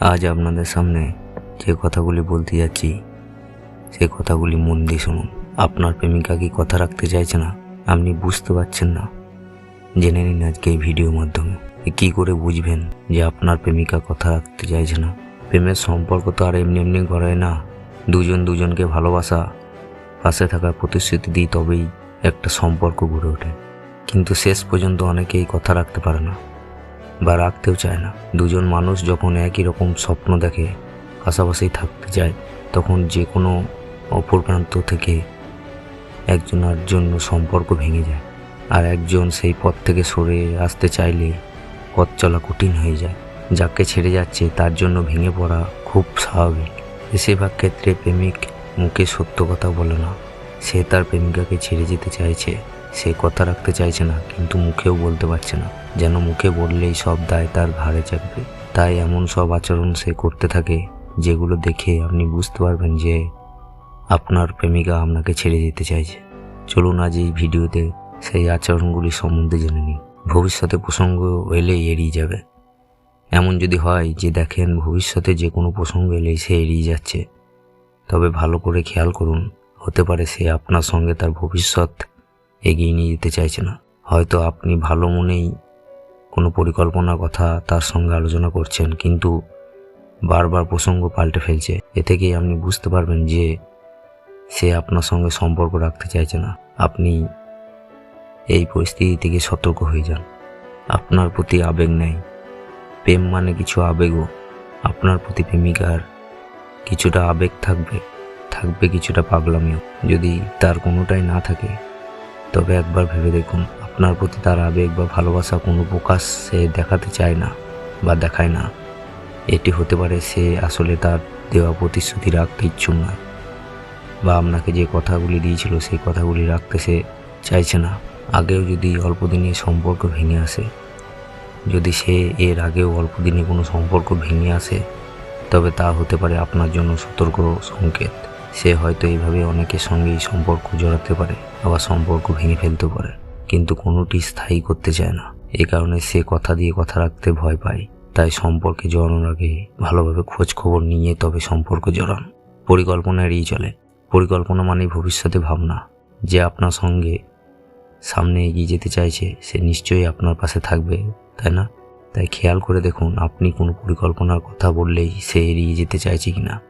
আজ আপনাদের সামনে যে কথাগুলি বলতে যাচ্ছি, সে কথাগুলি মন দিয়ে শুনুন। আপনার প্রেমিকা কি কথা রাখতে চাইছে না? আপনি বুঝতে পারছেন না। জেনে নিন আজকে এই ভিডিওর মাধ্যমে। কি করে বুঝবেন যে আপনার প্রেমিকা কথা রাখতে চাইছে না? প্রেমের সম্পর্ক তো আর এমনি এমনি গড়ায় না। দুজন দুজনকে ভালোবাসা, পাশে থাকার প্রতিশ্রুতি দিই তবেই একটা সম্পর্ক গড়ে ওঠে। কিন্তু শেষ পর্যন্ত অনেকেই কথা রাখতে পারে না। বা রাখতেও চায় না। দুজন মানুষ যখন একই রকম স্বপ্ন দেখে, পাশাপাশি থাকতে চায়, তখন যে কোনো অপর প্রান্ত থেকে একজনের জন্য সম্পর্ক ভেঙে যায়। আর একজন সেই পথ থেকে সরে আসতে চাইলে পথ চলা কঠিন হয়ে যায়। যাকে ছেড়ে যাচ্ছে, তার জন্য ভেঙে পড়া খুব স্বাভাবিক। বেশিরভাগ ক্ষেত্রে প্রেমিক মুখে সত্য কথা বলে না। সে তার প্রেমিকাকে ছেড়ে যেতে চাইছে। সে কথা রাখতে চাইছে না, কিন্তু মুখেও বলতে পারছে না। যেন মুখে বললেই সব দায় তার ঘাড়ে চাপবে। তাই এমন সব আচরণ সে করতে থাকে, যেগুলো দেখে আপনি বুঝতে পারবেন যে আপনার প্রেমিকা আপনাকে ছেড়ে যেতে চাইছে। চলুন আজ এই ভিডিওতে সেই আচরণগুলি সম্বন্ধে জেনে নিন ভবিষ্যতে প্রসঙ্গ এলেই এড়িয়ে যাবে। এমন যদি হয় যে দেখেন ভবিষ্যতে যে কোনো প্রসঙ্গ এলেই সে এড়িয়ে যাচ্ছে। তবে ভালো করে খেয়াল করুন, হতে পারে সে আপনার সঙ্গে তার ভবিষ্যৎ এগিয়ে নিয়ে যেতে চাইছে না। হয়তো আপনি ভালো মনেই কোনো পরিকল্পনার কথা তার সঙ্গে আলোচনা করছেন, কিন্তু বারবার প্রসঙ্গ পাল্টে ফেলছে। এ থেকেই আপনি বুঝতে পারবেন যে সে আপনার সঙ্গে সম্পর্ক রাখতে চাইছে না। আপনি এই পরিস্থিতি থেকে সতর্ক হয়ে যান। আপনার প্রতি আবেগ নেই। প্রেম মানে কিছু আবেগও। আপনার প্রতি প্রেমিকার কিছুটা আবেগ থাকবে থাকবে কিছুটা পাগলামিও। যদি তার কোনোটাই না থাকে তবে একবার ভেবে দেখুন, আপনার প্রতি তার আবেগ বা ভালোবাসা কোনো প্রকাশ সে দেখাতে চায় না বা দেখায় না। এটি হতে পারে সে আসলে তার দেওয়া প্রতিশ্রুতি রাখতে ইচ্ছুক নয় বা আপনাকে যে কথাগুলি দিয়েছিল সেই কথাগুলি রাখতে সে চাইছে না। আগেও যদি অল্প দিনে সম্পর্ক ভেঙে আসে, যদি সে এর আগেও অল্প দিনে কোনো সম্পর্ক ভেঙে আসে, তবে তা হতে পারে আপনার জন্য সতর্ক সংকেত। সে হয়তো এইভাবে অনেকের সঙ্গেই সম্পর্ক জড়াতে পারে, আবার সম্পর্ক ভেঙে ফেলতে পারে। কিন্তু কোনোটি স্থায়ী করতে চায় না। এ কারণে সে কথা দিয়ে কথা রাখতে ভয় পায়। তাই সম্পর্কে জড়ানোর আগে ভালোভাবে খোঁজ খবর নিয়ে তবে সম্পর্ক জড়ান। পরিকল্পনা এড়িয়ে চলে। পরিকল্পনা মানে ভবিষ্যতে ভাবনা। যে আপনার সঙ্গে সামনে এগিয়ে যেতে চাইছে, সে নিশ্চয়ই আপনার পাশে থাকবে, তাই না? তাই খেয়াল করে দেখুন, আপনি কোনো পরিকল্পনার কথা বললেই সে এড়িয়ে যেতে চাইছে কি না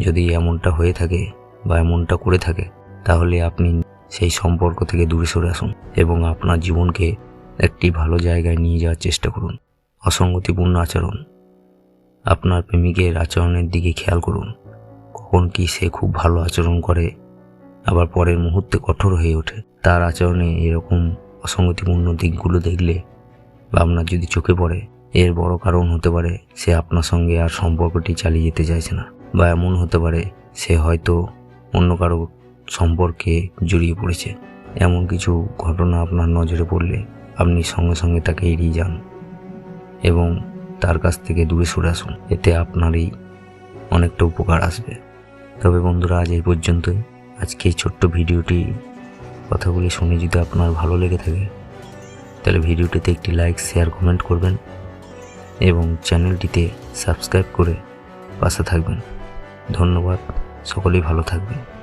যদি এমনটা হয়ে থাকে বা এমনটা করে থাকে, তাহলে আপনি সেই সম্পর্ক থেকে দূরে সরে আসুন এবং আপনার জীবনকে একটি ভালো জায়গায় নিয়ে যাওয়ার চেষ্টা করুন। অসঙ্গতিপূর্ণ আচরণ। আপনার প্রেমিকের আচরণের দিকে খেয়াল করুন। কখন কি সে খুব ভালো আচরণ করে, আবার পরের মুহূর্তে কঠোর হয়ে ওঠে। তার আচরণে এরকম অসঙ্গতিপূর্ণ দিকগুলো দেখলে বা আপনার যদি চোখে পড়ে, এর বড় কারণ হতে পারে সে আপনার সঙ্গে আর সম্পর্কটি চালিয়ে যেতে চাইছে না। বা এমন হতে পারে সে হয়তো অন্য কারও সম্পর্কে জড়িয়ে পড়েছে। এমন কিছু ঘটনা আপনার নজরে পড়লে আপনি সঙ্গে সঙ্গে তাকে এড়িয়ে যান এবং তার কাছ থেকে দূরে সরে আসুন। এতে আপনারই অনেকটা উপকার আসবে। তবে বন্ধুরা, আজ এই পর্যন্তই। আজকে এই ছোট্ট ভিডিওটি কথাগুলি শুনে যদি আপনার ভালো লেগে থাকে, তাহলে ভিডিওটিতে একটি লাইক, শেয়ার, কমেন্ট করবেন এবং চ্যানেলটিতে সাবস্ক্রাইব করে পাশে থাকবেন। ধন্যবাদ। সকলেই ভালো থাকবেন।